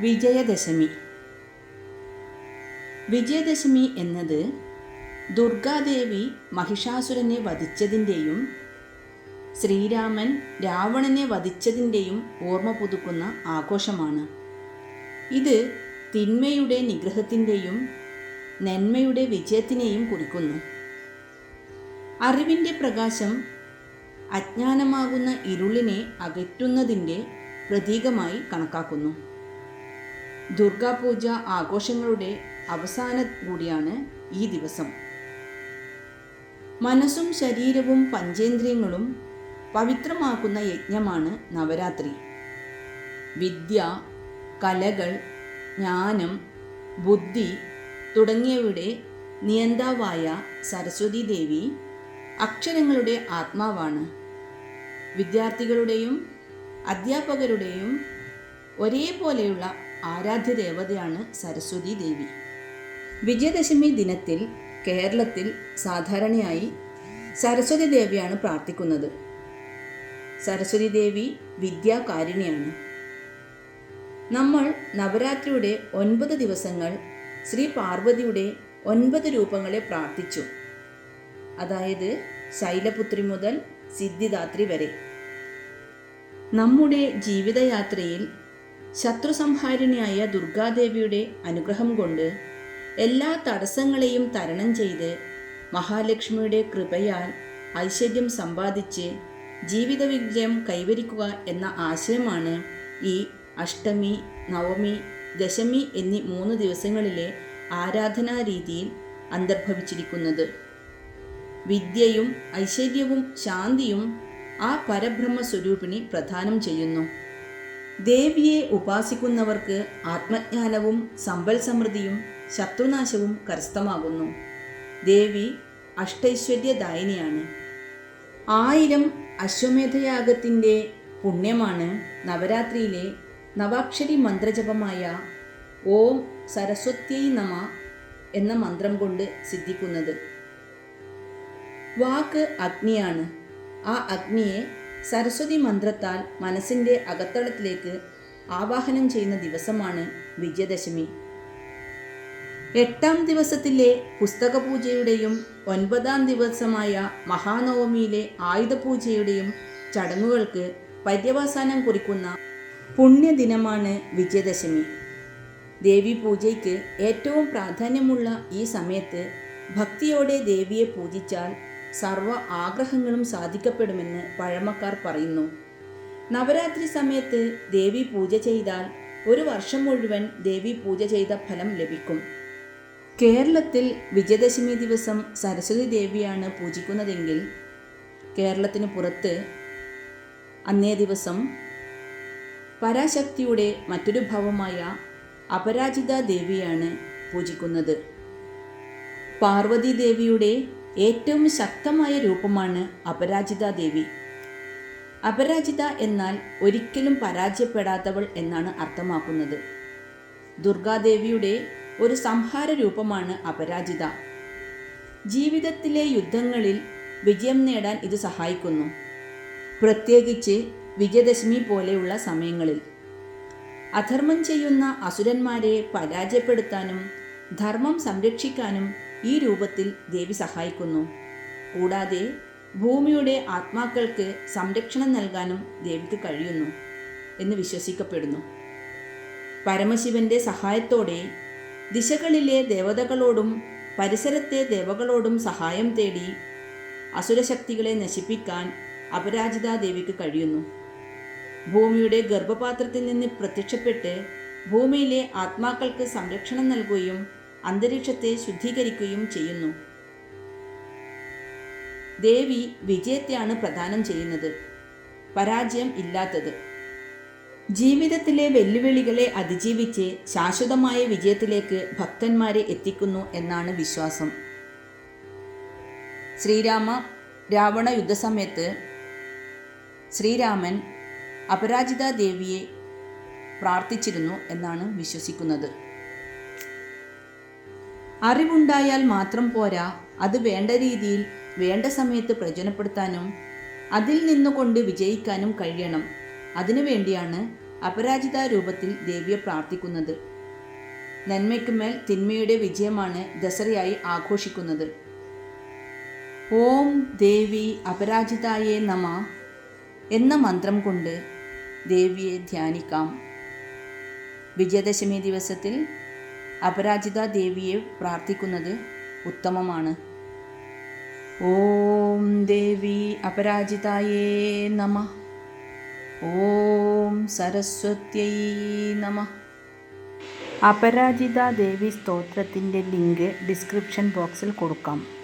വിജയദശമി. വിജയദശമി എന്നത് ദുർഗാദേവി മഹിഷാസുരനെ വധിച്ചതിന്റെയും ശ്രീരാമൻ രാവണനെ വധിച്ചതിന്റെയും ഓർമ്മ പുതുക്കുന്ന ആഘോഷമാണ്. ഇത് തിന്മയുടെ നിഗ്രഹത്തിന്റെയും നന്മയുടെ വിജയത്തിനെയും കുറിക്കുന്നു. അറിവിന്റെ പ്രകാശം അജ്ഞാനമാകുന്ന ഇരുളിനെ അകറ്റുന്നതിന്റെ പ്രതീകമായി കണക്കാക്കുന്നു. ദുർഗാപൂജ ആഘോഷങ്ങളുടെ അവസാന കൂടിയാണ് ഈ ദിവസം. മനസ്സും ശരീരവും പഞ്ചേന്ദ്രിയങ്ങളും പവിത്രമാക്കുന്ന യജ്ഞമാണ് നവരാത്രി. വിദ്യ കലകൾ ജ്ഞാനം ബുദ്ധി തുടങ്ങിയവയുടെ നിയന്താവായ സരസ്വതി ദേവി അക്ഷരങ്ങളുടെ ആത്മാവാണ്. വിദ്യാർത്ഥികളുടെയും അധ്യാപകരുടെയും ഒരേപോലെയുള്ള ആരാധ്യ ദേവതയാണ് സരസ്വതി ദേവി. വിജയദശമി ദിനത്തിൽ കേരളത്തിൽ സാധാരണയായി സരസ്വതി ദേവിയാണ് പ്രാർത്ഥിക്കുന്നത്. സരസ്വതി ദേവി വിദ്യാകാരിണിയാണ്. നമ്മൾ നവരാത്രിയുടെ ഒൻപത് ദിവസങ്ങൾ ശ്രീ പാർവതിയുടെ ഒൻപത് രൂപങ്ങളെ പ്രാർത്ഥിച്ചു. അതായത് ശൈലപുത്രി മുതൽ സിദ്ധിദാത്രി വരെ. നമ്മുടെ ജീവിതയാത്രയിൽ ശത്രുസംഹാരിണിയായ ദുർഗാദേവിയുടെ അനുഗ്രഹം കൊണ്ട് എല്ലാ തടസ്സങ്ങളെയും തരണം ചെയ്ത് മഹാലക്ഷ്മിയുടെ കൃപയാൽ ഐശ്വര്യം സമ്പാദിച്ച് ജീവിത വിജയം കൈവരിക്കുക എന്ന ആശയമാണ് ഈ അഷ്ടമി നവമി ദശമി എന്നീ മൂന്ന് ദിവസങ്ങളിലെ ആരാധനാ രീതിയിൽ അന്തർഭവിച്ചിരിക്കുന്നത്. വിദ്യയും ഐശ്വര്യവും ശാന്തിയും ആ പരബ്രഹ്മ സ്വരൂപിണി പ്രദാനം ചെയ്യുന്നു. ദേവിയെ ഉപാസിക്കുന്നവർക്ക് ആത്മജ്ഞാനവും സമ്പൽ സമൃദ്ധിയും ശത്രുനാശവും കരസ്ഥമാകുന്നു. ദേവി അഷ്ടൈശ്വര്യദായിനിയാണ്. ആയിരം അശ്വമേധയാഗത്തിന്റെ പുണ്യമാണ് നവരാത്രിയിലെ നവാക്ഷരി മന്ത്രജപമായ ഓം സരസ്വത്യൈ നമ എന്ന മന്ത്രം കൊണ്ട് സിദ്ധിക്കുന്നത്. വാക്ക് അഗ്നിയാണ്. ആ അഗ്നിയെ സരസ്വതി മന്ത്രത്താൽ മനസ്സിന്റെ അകത്തളത്തിലേക്ക് ആവാഹനം ചെയ്യുന്ന ദിവസമാണ് വിജയദശമി. എട്ടാം ദിവസത്തിലെ പുസ്തക പൂജയുടെയും ഒൻപതാം ദിവസമായ മഹാനവമിയിലെ ആയുധപൂജയുടെയും ചടങ്ങുകൾക്ക് പര്യവസാനം കുറിക്കുന്ന പുണ്യദിനമാണ് വിജയദശമി. ദേവി പൂജയ്ക്ക് ഏറ്റവും പ്രാധാന്യമുള്ള ഈ സമയത്ത് ഭക്തിയോടെ ദേവിയെ പൂജിച്ചാൽ സർവ ആഗ്രഹങ്ങളും സാധിക്കപ്പെടുമെന്ന് പഴമക്കാർ പറയുന്നു. നവരാത്രി സമയത്ത് ദേവി പൂജ ചെയ്താൽ ഒരു വർഷം മുഴുവൻ ദേവി പൂജ ചെയ്ത ഫലം ലഭിക്കും. കേരളത്തിൽ വിജയദശമി ദിവസം സരസ്വതി ദേവിയാണ് പൂജിക്കുന്നതെങ്കിൽ കേരളത്തിന് പുറത്ത് അന്നേ ദിവസം പരാശക്തിയുടെ മറ്റൊരു ഭാവമായ അപരാജിത ദേവിയാണ് പൂജിക്കുന്നത്. പാർവതി ദേവിയുടെ ഏറ്റവും ശക്തമായ രൂപമാണ് അപരാജിത ദേവി. അപരാജിത എന്നാൽ ഒരിക്കലും പരാജയപ്പെടാത്തവൾ എന്നാണ് അർത്ഥമാക്കുന്നത്. ദുർഗാദേവിയുടെ ഒരു സംഹാര രൂപമാണ് അപരാജിത. ജീവിതത്തിലെ യുദ്ധങ്ങളിൽ വിജയം നേടാൻ ഇത് സഹായിക്കുന്നു. പ്രത്യേകിച്ച് വിജയദശമി പോലെയുള്ള സമയങ്ങളിൽ. അധർമ്മം ചെയ്യുന്ന അസുരന്മാരെ പരാജയപ്പെടുത്താനും ധർമ്മം സംരക്ഷിക്കാനും ഈ രൂപത്തിൽ ദേവി സഹായിക്കുന്നു. കൂടാതെ ഭൂമിയുടെ ആത്മാക്കൾക്ക് സംരക്ഷണം നൽകാനും ദേവിക്ക് കഴിയുന്നു എന്ന് വിശ്വസിക്കപ്പെടുന്നു. പരമശിവന്റെ സഹായത്തോടെ ദിശകളിലെ ദേവതകളോടും പരിസരത്തെ ദേവകളോടും സഹായം തേടി അസുരശക്തികളെ നശിപ്പിക്കാൻ അപരാജിത ദേവിക്ക് കഴിയുന്നു. ഭൂമിയുടെ ഗർഭപാത്രത്തിൽ നിന്ന് പ്രത്യക്ഷപ്പെട്ട് ഭൂമിയിലെ ആത്മാക്കൾക്ക് സംരക്ഷണം നൽകുകയും അന്തരീക്ഷത്തെ ശുദ്ധീകരിക്കുകയും ചെയ്യുന്നു. ദേവി വിജയത്തെയാണ് പ്രദാനം ചെയ്യുന്നത്. പരാജയം ഇല്ലാത്തത്. ജീവിതത്തിലെ വെല്ലുവിളികളെ അതിജീവിച്ച് ശാശ്വതമായ വിജയത്തിലേക്ക് ഭക്തന്മാരെ എത്തിക്കുന്നു എന്നാണ് വിശ്വാസം. ശ്രീരാമ രാവണ യുദ്ധസമയത്ത് ശ്രീരാമൻ അപരാജിത ദേവിയെ പ്രാർത്ഥിച്ചിരുന്നു എന്നാണ് വിശ്വസിക്കുന്നത്. അറിവുണ്ടായാൽ മാത്രം പോരാ. അത് വേണ്ട രീതിയിൽ വേണ്ട സമയത്ത് പ്രയോജനപ്പെടുത്താനും അതിൽ നിന്നുകൊണ്ട് വിജയിക്കാനും കഴിയണം. അതിനുവേണ്ടിയാണ് അപരാജിത രൂപത്തിൽ ദേവിയെ പ്രാർത്ഥിക്കുന്നത്. നന്മയ്ക്കുമേൽ തിന്മയുടെ വിജയമാണ് ദസറയായി ആഘോഷിക്കുന്നത്. ഓം ദേവി അപരാജിതായേ നമ എന്ന മന്ത്രം കൊണ്ട് ദേവിയെ ധ്യാനിക്കാം. വിജയദശമി ദിവസത്തിൽ അപരാജിത ദേവിയെ പ്രാർത്ഥിക്കുന്നത് ഉത്തമമാണ്. ഓം ദേവി അപരാജിതായേ നമ. ഓം സരസ്വത്യൈ നമ. അപരാജിത ദേവി സ്തോത്രത്തിന്റെ ലിങ്ക് ഡിസ്ക്രിപ്ഷൻ ബോക്സിൽ കൊടുക്കാം.